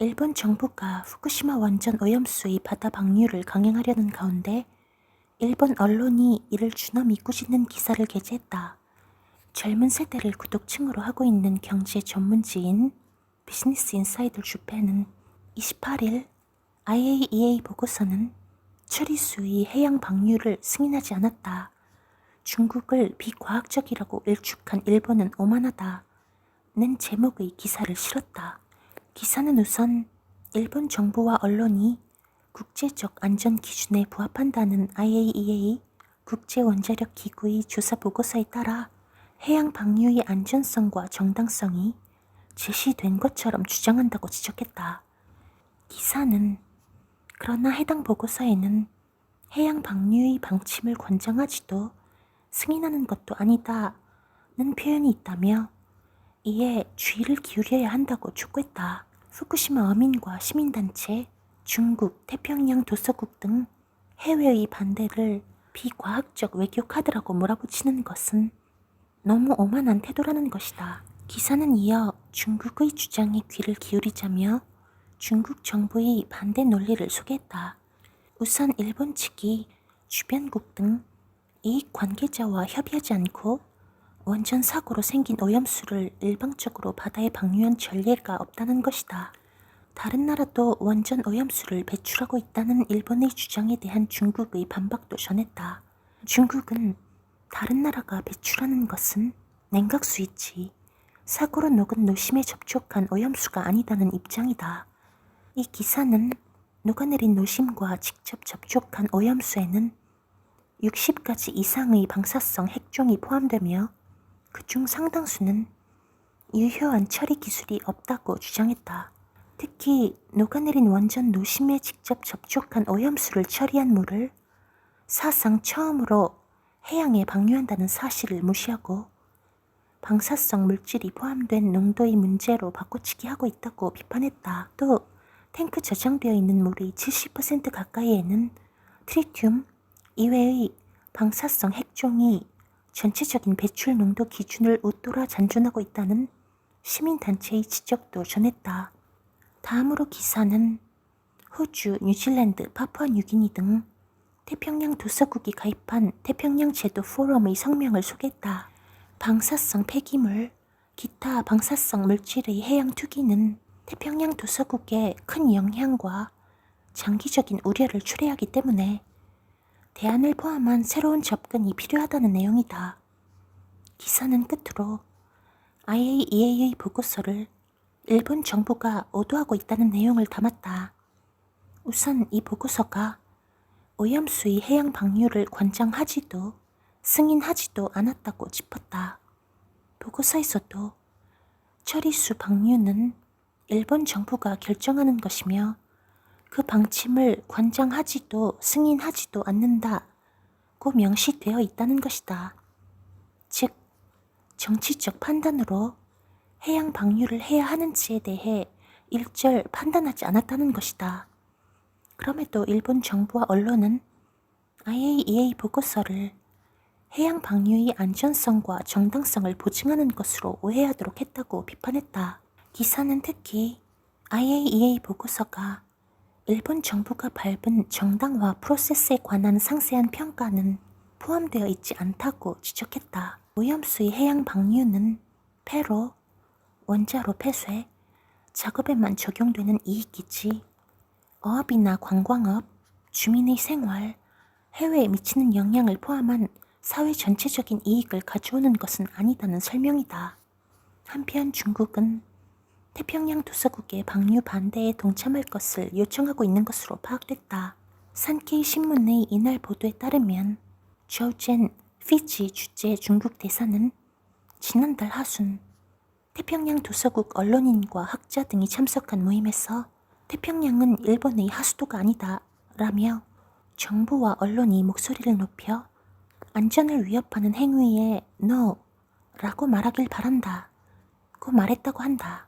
일본 정부가 후쿠시마 원전 오염수의 바다 방류를 강행하려는 가운데 일본 언론이 이를 준엄히 꾸짖는 기사를 게재했다. 젊은 세대를 구독층으로 하고 있는 경제 전문지인 비즈니스 인사이더 주페는 28일 IAEA 보고서는 처리수의 해양 방류를 승인하지 않았다. 중국을 비과학적이라고 일축한 일본은 오만하다. 는 제목의 기사를 실었다. 기사는 우선 일본 정부와 언론이 국제적 안전 기준에 부합한다는 IAEA 국제원자력 기구의 조사 보고서에 따라 해양 방류의 안전성과 정당성이 제시된 것처럼 주장한다고 지적했다. 기사는 그러나 해당 보고서에는 해양 방류의 방침을 권장하지도 승인하는 것도 아니다는 표현이 있다며 이에 주의를 기울여야 한다고 촉구했다. 후쿠시마 어민과 시민단체, 중국, 태평양 도서국 등 해외의 반대를 비과학적 외교 카드라고 몰아붙이는 것은 너무 오만한 태도라는 것이다. 기사는 이어 중국의 주장에 귀를 기울이자며 중국 정부의 반대 논리를 소개했다. 우선 일본 측이 주변국 등 이익 관계자와 협의하지 않고 원전 사고로 생긴 오염수를 일방적으로 바다에 방류한 전례가 없다는 것이다. 다른 나라도 원전 오염수를 배출하고 있다는 일본의 주장에 대한 중국의 반박도 전했다. 중국은 다른 나라가 배출하는 것은 냉각수이지 사고로 녹은 노심에 접촉한 오염수가 아니다는 입장이다. 이 기사는 녹아내린 노심과 직접 접촉한 오염수에는 60가지 이상의 방사성 핵종이 포함되며 그중 상당수는 유효한 처리 기술이 없다고 주장했다. 특히 녹아내린 원전 노심에 직접 접촉한 오염수를 처리한 물을 사상 처음으로 해양에 방류한다는 사실을 무시하고 방사성 물질이 포함된 농도의 문제로 바꿔치기 하고 있다고 비판했다. 또 탱크 저장되어 있는 물의 70% 가까이에는 트리튬 이외의 방사성 핵종이 전체적인 배출 농도 기준을 웃돌아 잔존하고 있다는 시민단체의 지적도 전했다. 다음으로 기사는 호주, 뉴질랜드, 파푸아뉴기니 등 태평양 도서국이 가입한 태평양 제도 포럼의 성명을 소개했다. 방사성 폐기물, 기타 방사성 물질의 해양 투기는 태평양 도서국에 큰 영향과 장기적인 우려를 초래하기 때문에 대안을 포함한 새로운 접근이 필요하다는 내용이다. 기사는 끝으로 IAEA의 보고서를 일본 정부가 오도하고 있다는 내용을 담았다. 우선 이 보고서가 오염수의 해양 방류를 권장하지도 승인하지도 않았다고 짚었다. 보고서에서도 처리수 방류는 일본 정부가 결정하는 것이며 그 방침을 권장하지도 승인하지도 않는다고 명시되어 있다는 것이다. 즉, 정치적 판단으로 해양 방류를 해야 하는지에 대해 일절 판단하지 않았다는 것이다. 그럼에도 일본 정부와 언론은 IAEA 보고서를 해양 방류의 안전성과 정당성을 보증하는 것으로 오해하도록 했다고 비판했다. 기사는 특히 IAEA 보고서가 일본 정부가 밟은 정당화 프로세스에 관한 상세한 평가는 포함되어 있지 않다고 지적했다. 오염수의 해양 방류는 폐로, 원자로 폐쇄, 작업에만 적용되는 이익이지 어업이나 관광업, 주민의 생활, 해외에 미치는 영향을 포함한 사회 전체적인 이익을 가져오는 것은 아니다는 설명이다. 한편 중국은 태평양 도서국의 방류 반대에 동참할 것을 요청하고 있는 것으로 파악됐다. 산케이 신문의 이날 보도에 따르면 조젠 피지 주재 중국 대사는 지난달 하순 태평양 도서국 언론인과 학자 등이 참석한 모임에서 태평양은 일본의 하수도가 아니다 라며 정부와 언론이 목소리를 높여 안전을 위협하는 행위에 NO 라고 말하길 바란다 고 말했다고 한다.